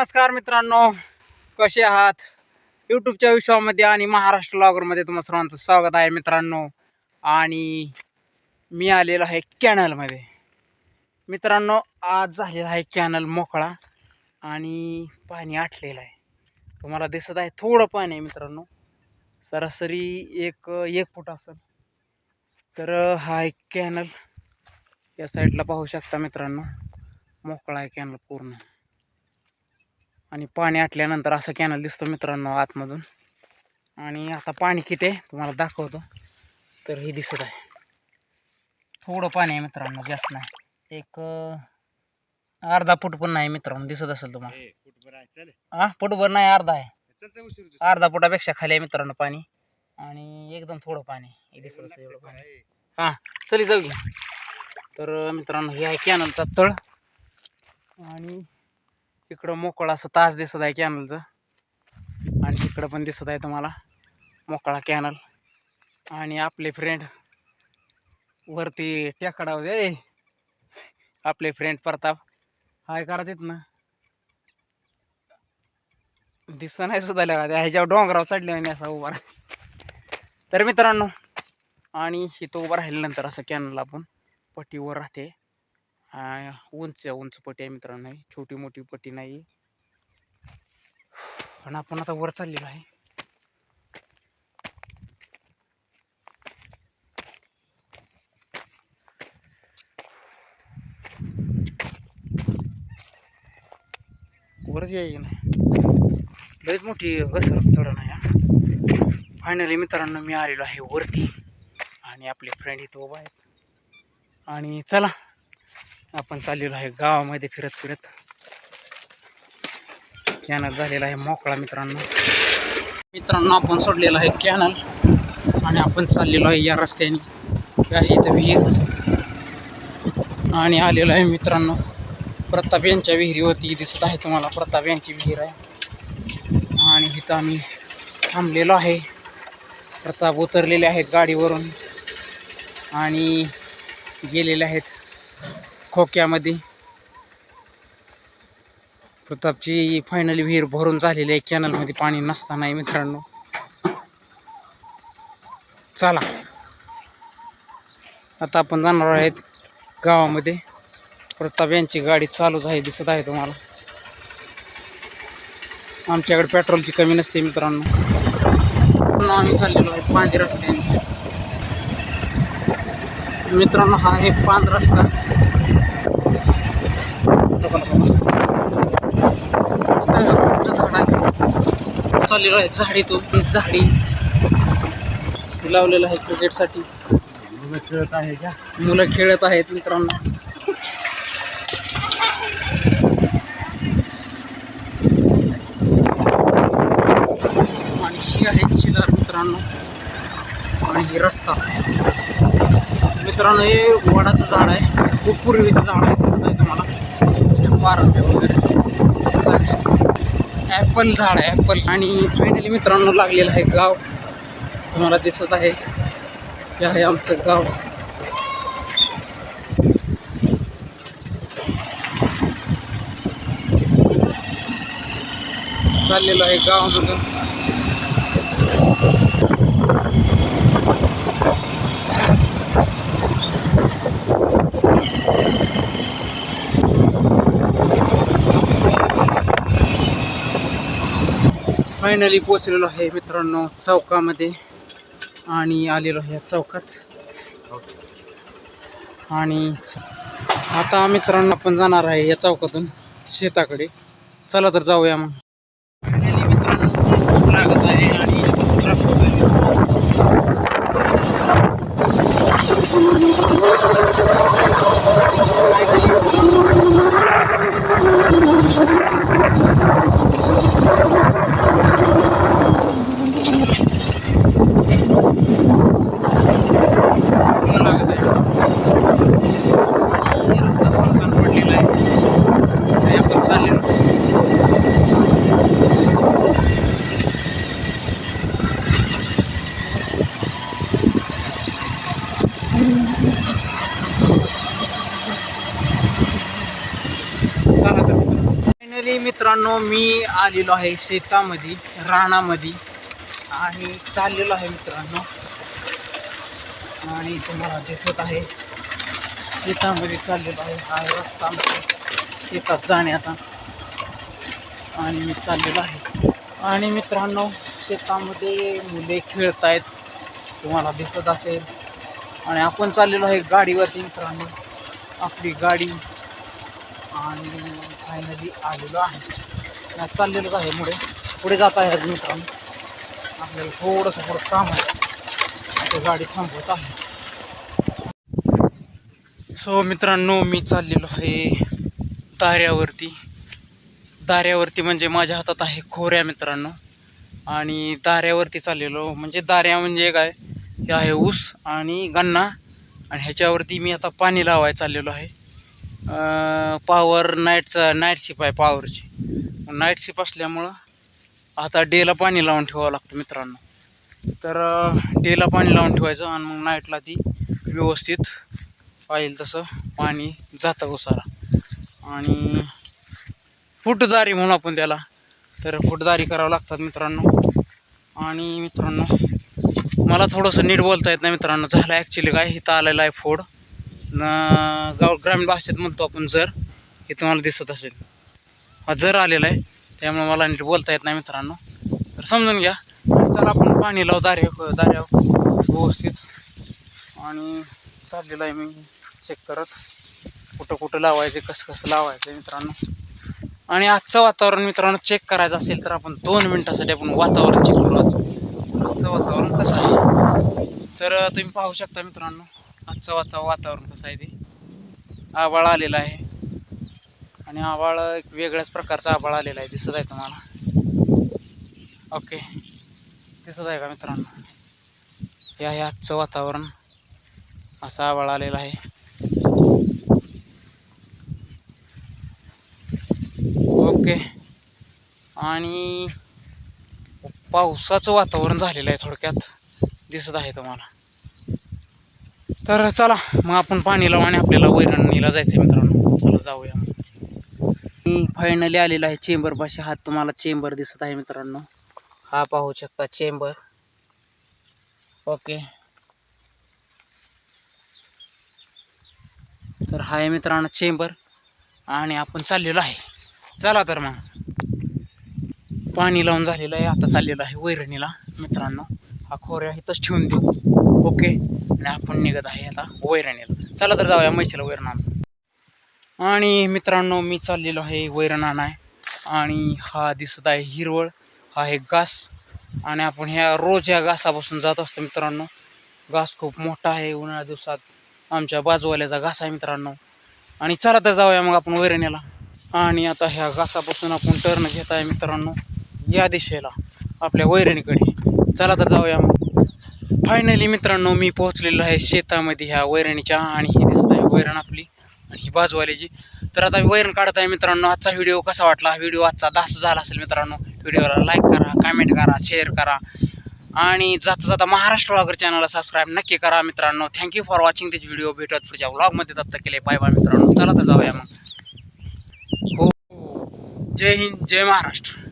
नमस्कार मित्रांनो कसे आहात? यूट्यूबच्या विश्वामध्ये आणि महाराष्ट्र लॉगरमध्ये तुम्हा सर्वांचं स्वागत आहे मित्रांनो. आणि मी आलेलो आहे कॅनलमध्ये मित्रांनो आज झालेला आहे कॅनल मोकळा आणि पाणी आटलेलं आहे. तुम्हाला दिसत आहे थोडं पाणी आहे मित्रांनो. सरासरी एक एक फूट असेल. तर हा एक कॅनल या साईडला पाहू शकता मित्रांनो. मोकळा आहे कॅनल पूर्ण. आणि पाणी आटल्यानंतर असं कॅनल दिसतो मित्रांनो आतमधून. आणि आता पाणी किती आहे तुम्हाला दाखवतो. तर हे दिसत आहे. थोडं पाणी आहे मित्रांनो जास्त नाही. एक अर्धा फूट पण नाही मित्रांनो दिसत असेल तुम्हाला. हा फुटभर नाही अर्धा आहे. अर्धा फुटापेक्षा खाली आहे मित्रांनो पाणी. आणि एकदम थोडं पाणी हे दिसत असेल एवढं पाणी. हां चली जाऊ तर मित्रांनो हे आहे कॅनलचा तळ. आणि इकडं मोकळा असं तास दिसत आहे कॅनलचं. आणि इकडं पण दिसत आहे तुम्हाला मोकळा कॅनल. आणि आपले फ्रेंड वरती टेकडावर ए आपले फ्रेंड प्रताप. हाय करा तिथनं. दिसत नाही सुद्धा लगा त्या ह्याच्यावर डोंगरावर चढले आणि असा उभा तर मित्रांनो आणि इथं उभं राहिल्यानंतर असं कॅनल आपण पट्टीवर राहते. हा, उंच उंच पट्टी आहे मित्रांनो छोटी मोठी पट्टी नाही. पण आपण आता वर चाललेलो आहे. वरच यायची नाही बरीच मोठी घसरत चढण आहे फायनली मित्रांनो मी आलेलो आहे वरती. आणि आपले फ्रेंड इथं उभा आहेत. आणि चला आपण चाललेलो आहे गावामध्ये फिरत फिरत. कॅनल झालेला आहे मोकळा मित्रांनो. मित्रांनो आपण सोडलेला आहे कॅनल आणि आपण चाललेलो आहे या रस्त्याने. या इथं विहीर. आणि आलेलो आहे मित्रांनो प्रताप यांच्या विहिरीवरती. दिसत आहे तुम्हाला प्रताप यांची विहीर आहे. आणि इथं आम्ही थांबलेलो आहे. प्रताप उतरलेले आहेत गाडीवरून. आणि गेलेले आहेत खोक्यामध्ये. प्रतापची फायनली विहीर भरून झालेली आहे. कॅनलमध्ये पाणी नसतानाही मित्रांनो. चला. आता आपण जाणार आहेत गावामध्ये. प्रताप यांची गाडी चालू झाली दिसत आहे तुम्हाला. आमच्याकडे पेट्रोलची कमी नसते मित्रांनो. आम्ही चाललेलो आहे पांढ रस्त्याने. मित्रांनो हा एक पांढरा रस्ता. बघा झाड आहे चाललेलो आहे झाडी तो झाडी लावलेलं आहे क्रिकेटसाठी खेळत आहे का मुलं खेळत आहेत मित्रांनो. आणि ही मित्रांनो. आणि हे रस्ता. मित्रांनो हे वडाचं झाड आहे. खूप पूर्वीचं झाड आहे. दिसत आहे वगैरे. ॲपल झाड आहे ॲपल आणि फायनली मित्रांनो लागलेलं आहे गाव. तुम्हाला दिसत आहे. हे आहे आमचं गाव. चाललेलो आहे गावामधून. फायनली पोचलेलो आहे मित्रांनो चौकामध्ये. आणि आलेलो आहे या चौकात. आणि आता मित्रांनो आपण जाणार आहे या चौकातून शेताकडे. चला तर जाऊया मग लागत आहे आणि traffic आहे. ऊन लागत आहे आणि रस्ता सुनसान पडलेला आहे आणि आपण चाललेलो चला तर मित्रांनो मी आलेलो आहे शेतामध्ये रानामध्ये. आणि चाललेलो आहे मित्रांनो. आणि तुम्हाला दिसत आहे शेतामध्ये चाललेलो आहे. हा रस्ता म्हणजे शेतात जाण्याचा. आणि मी चाललेलो आहे. आणि मित्रांनो शेतामध्ये मुले खेळत आहेत तुम्हाला दिसत असेल. आणि आपण चाललेलो आहे गाडीवरती मित्रांनो. आपली गाडी आणि फायनली आलेलो आहे. चाललेलोच आहे पुढे. पुढे जात आहे अजून मित्रांनो. आपल्याला थोडंसं थोडं काम आहे. ते गाडी थांबवत आहे. सो मित्रांनो मी चाललेलो आहे दाऱ्यावरती. दाऱ्यावरती म्हणजे माझ्या हातात आहे खोऱ्या मित्रांनो. आणि दाऱ्यावरती चाललेलो म्हणजे दाऱ्या म्हणजे काय? हे आहे ऊस आणि गन्ना. आणि ह्याच्यावरती मी आता पाणी लावायला चाललेलो आहे. पॉवर नाईटचा नाईट शिप आहे पॉवरची नाईट शिप असल्यामुळं आता डेला पाणी लावून ठेवावं लागतं मित्रांनो. तर डेला पाणी लावून ठेवायचं आणि मग नाईटला ती व्यवस्थित पाहिजे तसं पाणी जातं उसारा आणि फुटदारी म्हणून आपण त्याला. तर फुटदारी करावं लागतात मित्रांनो. आणि मित्रांनो मला थोडंसं नीट बोलता येत नाही मित्रांनो. झालं ॲक्च्युली काय? इथं आलेलं आहे फोड न गाव ग्रामीण भाषेत म्हणतो आपण जर हे तुम्हाला दिसत असेल. हा जर आलेला आहे त्यामुळे मला नीट बोलता येत नाही मित्रांनो. तर समजून घ्या. चला आपण पाणी लावू दार्या दार्या व्यवस्थित. आणि चाललेलं आहे मी चेक करत. कुठं कुठं लावायचं कसं कसं लावायचं मित्रांनो. आणि आजचं वातावरण मित्रांनो चेक करायचं असेल तर आपण दोन मिनटासाठी आपण वातावरण चेक करू आजचं वातावरण कसं आहे? तर तुम्ही पाहू शकता मित्रांनो. आजचं वाचा वातावरण कसं आहे ते? आभाळ आलेलं आहे. आणि आभाळ एक वेगळ्याच प्रकारचा आभाळ आलेला आहे. दिसत आहे तुम्हाला? ओके दिसत आहे का मित्रांनो? हे आहे आजचं वातावरण असा आभाळ आलेला आहे. ओके आणि पावसाचं वातावरण झालेलं आहे थोडक्यात. दिसत आहे तुम्हाला. तर चला मग आपण पाणी लावू आणि आपल्याला वैरणीला जायचं आहे मित्रांनो. चला जाऊया. मग मी फायनली आलेलो आहे चेंबर पाशी. हा तुम्हाला चेंबर दिसत आहे मित्रांनो. हा पाहू शकता चेंबर ओके तर हा आहे मित्रांनो चेंबर आणि आपण चाललेलो आहे. चला तर मग. पाणी लावून झालेलं आहे. आता चाललेलं आहे वैरणीला मित्रांनो. हा खोऱ्या इथंच ठेवून देऊ. ओके आणि आपण निघत आहे आता वैरणीला. चला तर जाऊया म्हैशीला वैरण आणि मित्रांनो मी चाललेलो आहे वैरण आणाय. आणि हा दिसत आहे हिरवळ हा आहे घास. आणि आपण ह्या रोज ह्या घासापासून जात असतो मित्रांनो. घास खूप मोठा आहे उन्हाळ्या दिवसात. आमच्या बाजूवाल्याचा घास आहे मित्रांनो. आणि चला तर जाऊया मग आपण वैरणीला. आणि आता ह्या घासापासून आपण टर्न घेत आहे मित्रांनो या दिशेला आपल्या वैरणीकडे. चला तर जाऊया मग. फायनली मित्रांनो मी पोहोचलेलो आहे शेतामध्ये ह्या वैरणीच्या आणि ही दिसत आहे वैरण आपली आणि ही बाजूवाल्याची. तर आता वैरण काढत आहे मित्रांनो आजचा व्हिडिओ कसा वाटला? व्हिडिओ आजचा दास झाला असेल मित्रांनो. व्हिडिओला लाईक करा कमेंट करा शेअर करा. आणि जाता जाता महाराष्ट्र व्लॉगर चॅनलला सबस्क्राईब नक्की करा मित्रांनो. Thank you for watching this video भेटत पुढच्या व्लॉगमध्ये दत्त केले बाय बाय मित्रांनो. चला तर जाऊया मग. हो. जय हिंद जय महाराष्ट्र.